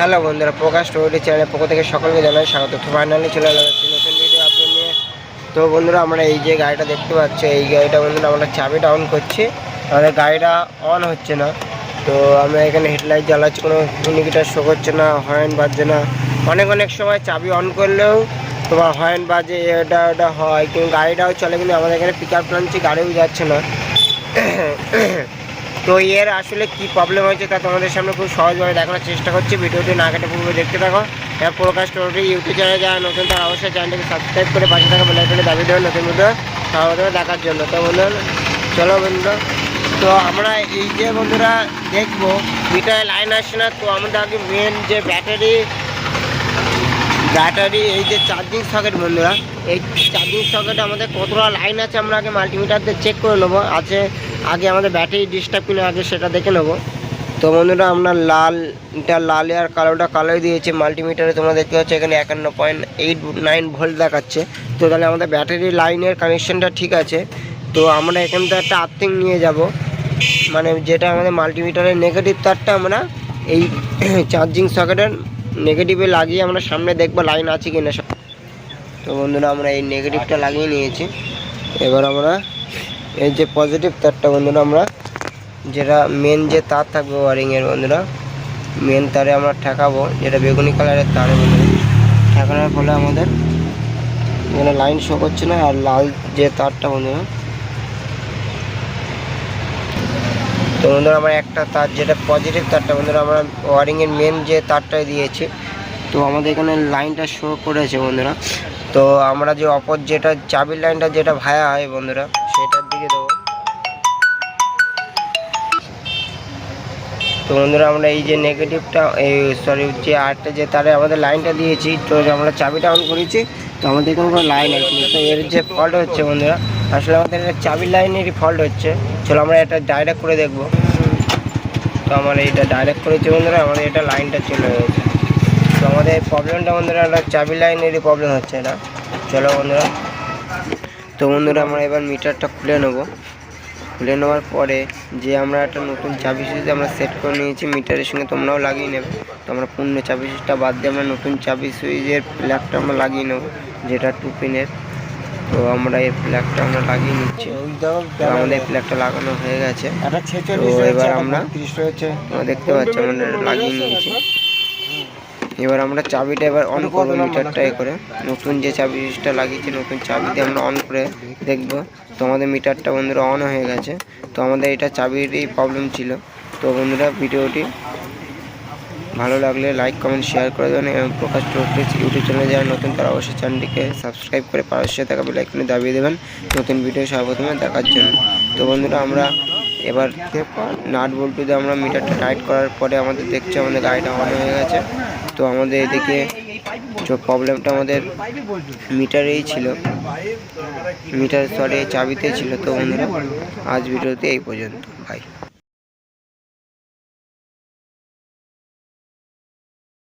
Hello বন্ধুরা, প্রকাশ টোয়েটি চ্যানেলের পক্ষ থেকে সকলকে জানাই স্বাগত। তো ফাইনালি চলে এলাম একটি নতুন ভিডিও আপলোড নিয়ে। তো বন্ধুরা, আমরা এই যে গাড়িটা দেখতে পাচ্ছি, এই গাড়িটা বন্ধুরা আমরা চাবিটা অন করছি। আমাদের গাড়িটা অন হচ্ছে না। তো আমরা এখানে হেডলাইট জ্বালাচ্ছি, কোনো ইন্ডিকেটার শো করছে না হর্ন বাজছে না। অনেক অনেক সময় চাবি অন করলেও তোমার হর্ন বাজে, এটা, ওটা হয়। কিন্তু গাড়িটাও চলে, কিন্তু আমাদের এখানে পিক আপ গাড়িও যাচ্ছে না। তো এর আসলে কি প্রবলেম হয়েছে তা তোমাদের সামনে খুব সহজভাবে দেখানোর চেষ্টা করছি। ভিডিওটি না কেটে পুরো দেখতে থাকো। এবার প্রকাশ টোটি ইউটিউব চ্যানেলে যারা নতুন তারা অবশ্যই চ্যানেলটিকে সাবস্ক্রাইব করে পাশে থাকা বেলাইকনে দাবি দেবেন নতুন ভিডিও দেখার জন্য। তো বন্ধুরা, চলো বন্ধু তো আমরা এই যে বন্ধুরা দেখব মিটারে লাইন আসছে না। তো আমাদের আগে মেন যে ব্যাটারি ব্যাটারি এই যে চার্জিং সকেট বন্ধুরা, এই চার্জিং সকেটে আমাদের কতটা লাইন আছে আমরা আগে মাল্টিমিটার দিয়ে চেক করে নেব। আছে আগে আমাদের ব্যাটারি ডিস্টার্ব কিনা আগে সেটা দেখে নেব। তো বন্ধুরা, আমরা লালটা লালে আর কালোটা কালোই দিয়েছে মাল্টিমিটারে তোমরা দেখতে পাচ্ছ এখানে একান্ন পয়েন্ট এইট নাইন ভোল্ট দেখাচ্ছে। তো তাহলে আমাদের ব্যাটারি লাইনের কানেকশনটা ঠিক আছে। তো আমরা এখান থেকে একটা আর্থিং নিয়ে যাব। মানে যেটা আমাদের মাল্টিমিটারের নেগেটিভ তারটা আমরা এই চার্জিং সকেটের নেগেটিভে লাগিয়ে আমরা সামনে দেখব লাইন আছে কিনা সব। তো বন্ধুরা, আমরা এই নেগেটিভটা লাগিয়ে নিয়েছি। এবার আমরা এই যে পজিটিভ তারটা বন্ধুরা আমরা, যেটা মেন যে তার থাকবে ওয়ারিংয়ের বন্ধুরা মেন তারে আমরা ঠেকাবো, যেটা বেগুনি কালারের তারে বন্ধুরা। ঠেকানোর ফলে আমাদের এখানে লাইন শো করছে না, আর লাল যে তারটা বন্ধুরা। তো বন্ধুরা, আমার একটা তার, যেটা পজিটিভ তারটা বন্ধুরা, আমরা ওয়ারিংয়ের মেন যে তারটা দিয়েছি। তো আমাদের এখানে লাইনটা শো করেছে বন্ধুরা। তো আমরা যে অপর যেটা চাবির লাইনটা যেটা ভায়া হয় বন্ধুরা সেটার তো বন্ধুরা, আমরা এই যে নেগেটিভটা এই সরি যে আটটা যে তারে আমাদের লাইনটা দিয়েছি, তো আমরা চাবিটা অন করেছি, তো আমাদের এখানে কোনো লাইন আছে তো এর যে ফল্ট হচ্ছে বন্ধুরা, আসলে আমাদের এটা চাবির লাইনেরই ফল্ট হচ্ছে। চলো আমরা এটা ডাইরেক্ট করে দেখব। তো আমার এইটা ডাইরেক্ট করেছি বন্ধুরা, আমাদের এটা লাইনটা চলে গেছে। তো আমাদের প্রবলেমটা বন্ধুরা, একটা চাবি লাইনেরই প্রবলেম হচ্ছে এটা চলো বন্ধুরা। তো বন্ধুরা, আমরা এবার মিটারটা খুলে নেব। খুলে নেওয়ার পরে যে আমরা একটা নতুন চাবি সুইচ আমরা সেট করে নিয়েছি মিটারের সঙ্গে তোমরাও লাগিয়ে নেবে। তো আমরা পূর্ণ চাবি সুইচটা বাদ দিয়ে আমরা নতুন চাবি সুইচের প্লাগটা আমরা লাগিয়ে নেব যেটা টু পিনের তো আমরা এই প্লাগটা আমরা লাগিয়ে নিচ্ছি। আমাদের প্লাগটা লাগানো হয়ে গেছে। তো এবার আমরা দেখতে পাচ্ছি আমরা লাগিয়ে নিয়েছি। এবার আমরা চাবিটা এবার অন করব মিটারটা এ করে। নতুন যে চাবি সুইচটা লাগিয়েছি নতুন চাবি দিয়ে আমরা অন করে দেখব। তো আমাদের মিটারটা বন্ধুরা অন হয়ে গেছে। তো আমাদের এটা চাবিরই প্রবলেম ছিল। তো বন্ধুরা ভিডিওটি ভালো লাগলে লাইক কমেন্ট শেয়ার করে দেবেন এবং প্রকাশ টোকিস ইউটিউব চ্যানেলে যারা নতুন তারা অবশ্যই চ্যানেলটিকে সাবস্ক্রাইব করে পাশে থাকা বেলাইকনে দাবিয়ে দেবেন। নতুন ভিডিও সর্বপ্রথমে দেখার জন্য। তো বন্ধুরা আমরা এবার নাট বল্টু দিয়ে আমরা মিটারটা টাইট করার পরে আমাদের দেখছি আমাদের গাড়িটা অন হয়ে গেছে। তো আমাদের এদিকে যে প্রবলেমটা আমাদের মিটারেই ছিল। মিটার সরি চাবিতে ছিল তো বন্ধুরা। আজ ভিডিওতে এই পর্যন্ত। বাই